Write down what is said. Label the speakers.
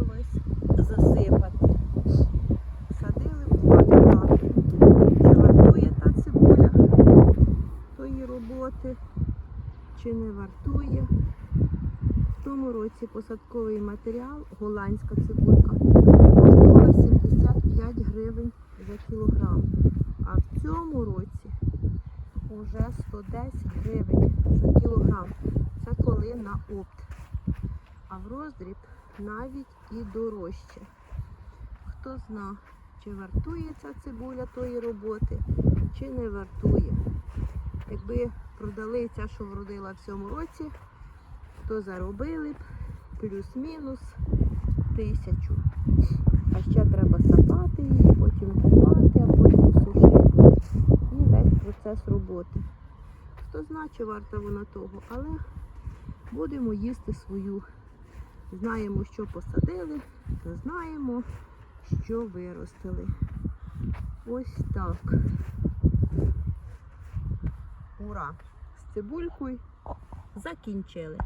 Speaker 1: залишилось засипати. Садили була так. Чи вартує та цибуля тої роботи, чи не вартує. В тому році посадковий матеріал, голландська цибулька, коштувала 75 гривень за кілограм. А в цьому році вже 110 гривень за кілограм. Роздріб навіть і дорожче. Хто зна, чи вартує ця цибуля тої роботи, чи не вартує. Якби продали ця, що вродила в цьому році, то заробили б плюс-мінус тисячу. А ще треба сапати її, потім купати, а потім сушити. І весь процес роботи. Хто знає, чи варта вона того, але будемо їсти свою. Знаємо, що посадили, знаємо, що виростили. Ось так. Ура! З цибулькою закінчили.